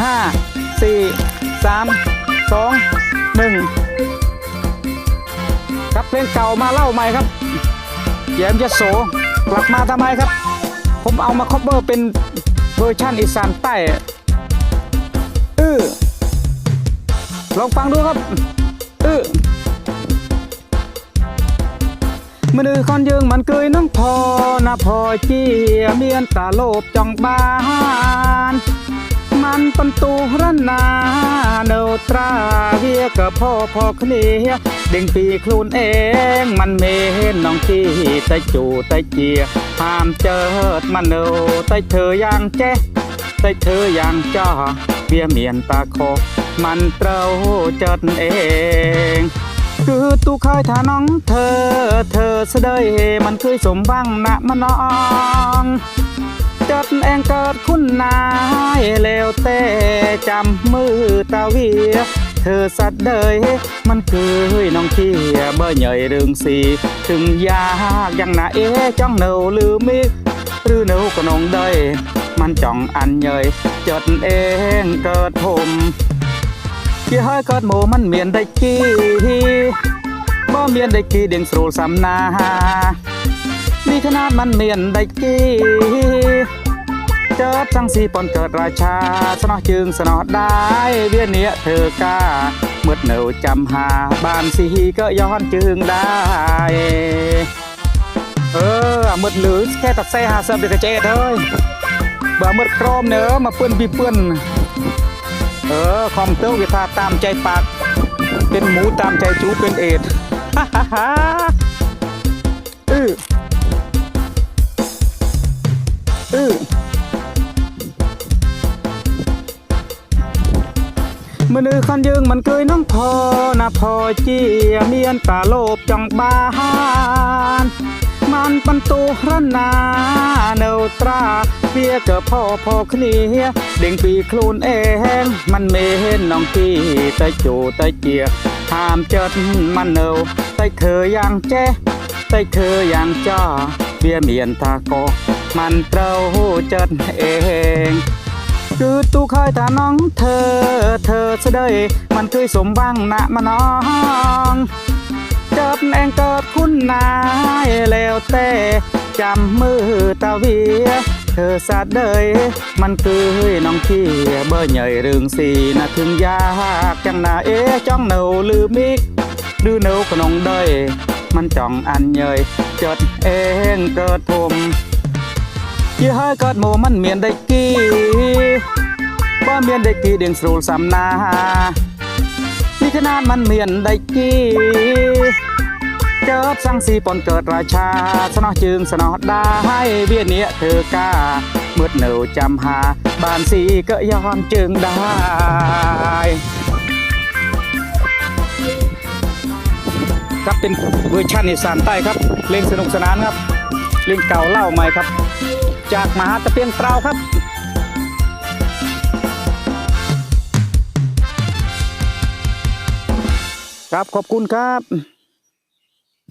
ห้าสี่สามสองหนึ่งครับเพลงเก่ามาเล่าใหม่ครับแยมยโสกลับมาทำไมครับ ผมเอามาคอเ v อร์เป็นเวอร์ชันอีสานใต้เออลองฟังดูครับเออมือนือคอนยืงมันเกยน้องพอนะพอเจียเมียนตาโลบจองบ้าน มันปันตูรันนาเนตราเวียกับพ่อพ่อคเนียเด้งปีคลูนเองมันเมเห็นน้องที่ไตจูไตเจียห้ามเจิดมันเนวไตเธออย่างแจ๊ไตเธออย่างจ้าเบียเมียนตาโคมันเต้าเจิดเองคือตู้เคยถ้าน้องเธอ เธอเสดยมันเคยสมบังนะมันน้อง จดเองเกิดคุณนายแล้วแต่จำมือตาเวียเธอสัตว์เดยมันคือน้องเคียเบอร์ใหญ่เรื่องสีถึงยากย่างน่ะเอ๊จ้องเนาลืมมิหรือเนาก็น้องได้มันจ่องอันใหญ่จดเองเกิดผมเกี่ยให้เกิดหมูมันเมียนได้กี้บ่เมียนได้กี้เด้งสรูลสำนานี่ขนาดมันเมียนได้กี้ เจิดจังสีปนเกิดราชา สนอจึงสนอได้เวียนเนี้ยเธอกล้าเมื่อเหนวจำหาบ้านสีก็ย้อนจึงได้ เออหมืดหรือแค่ตัดเสหาเสริมเด็กเจ๊เฮ้ยบ่ามืดโครมเนอมาเปื้อนบีเปื้อนเออคอมเตอร์วิธาตามใจปากเป็นหมูตามใจจูเป็นเอ็ดฮ่าฮ่าฮ่าเอออือ มือนือคันยืงมันเคยน้องพอนะพอเจียเมียนตาโลบจังบ้านมันปันตูรันนาเนวตราเบียกับพ่อพ่อคนีเด้งปีคลูนเองมันเมห็นน้องที่ไตจูไตเจียหามเจิดมันเนวไตเธออย่างแจ้ไตเธออย่างจ้าเบียเมียนตาโกมันเต้าเจิดเอง คือตู้เคยถ้าน้องเธอ เธอเสดยมันเคยสมบังนะมาน้องเจิดเองเกิดคุณนายแล้วแต่จำมือตาเวีย เธอสาดเดยมันคือน้องที่เบอร์ใหญ่เรื่องสีนะถึงยากจังนาเอ๊จ้องเนาลืมมิกดูเนาขนองเดยมันจ่องอันใหญ่จดเองเกิดผม ยี่ห้เกิดหมูมันเมียนได้กี่บ่เมียนได้กี่เดียงสูลสำนานี่ขนาดมันเมียนได้กี่เจิดสังสีปนเกิดราชา สนอจึงสนอได้เวียนเนี้ยเธอกล้าเมื่อเหนวจำหา บานสีก็ยอมจึงได้ครับเป็นเวอร์ชันอีสานใต้ครับเพลงสนุกสนานครับเพลงเก่าเล่าใหม่ครับ จากมหาตะเพียงเปล่าครับครับขอบคุณครับ